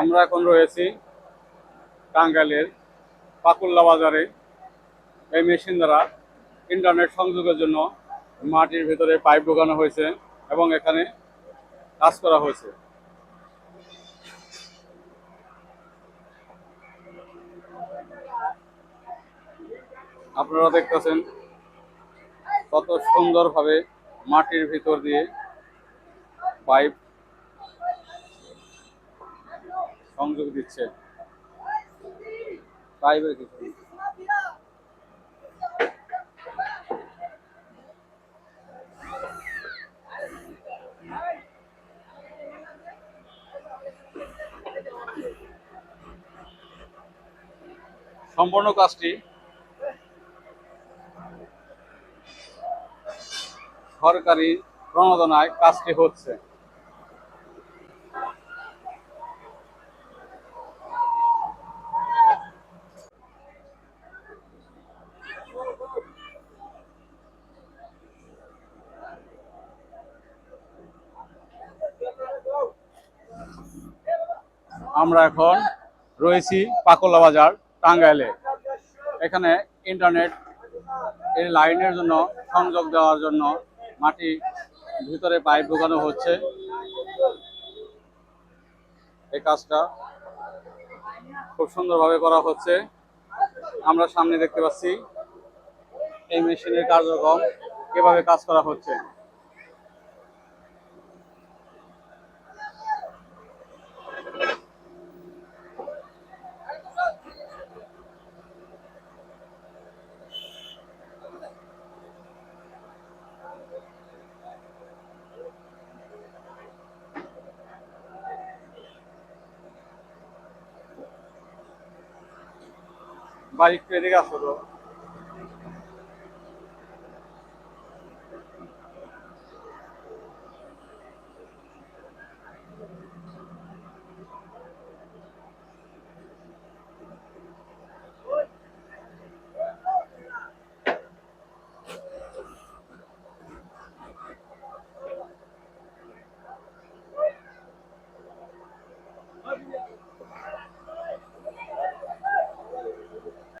আমরা এখন রয়েছি টাঙ্গাইলের পাকুল্লা বাজারে। এই মেশিন দ্বারা ইন্টারনেট সংযোগের জন্য মাটির ভেতরে পাইপ ঢোকানো হয়েছে এবং এখানে কাজ করা হয়েছে। আপনারা দেখতেছেন কত সুন্দরভাবে মাটির ভিতর দিয়ে পাইপ সংযোগ দিচ্ছে। সম্পূর্ণ কাজটি সরকারি প্রণোদনায় কাজটি হচ্ছে। আমরা এখন রয়েছি পাকলা বাজার, টাঙ্গাইলে। এখানে ইন্টারনেট এই লাইনের জন্য, সংযোগ দেওয়ার জন্য মাটি ভিতরে পাইপ ঢোকানো হচ্ছে। এই কাজটা খুব সুন্দরভাবে করা হচ্ছে। আমরা সামনে দেখতে পাচ্ছি এই মেশিনের কার্যক্রম কীভাবে কাজ করা হচ্ছে। বাইক এদিকে আসো তো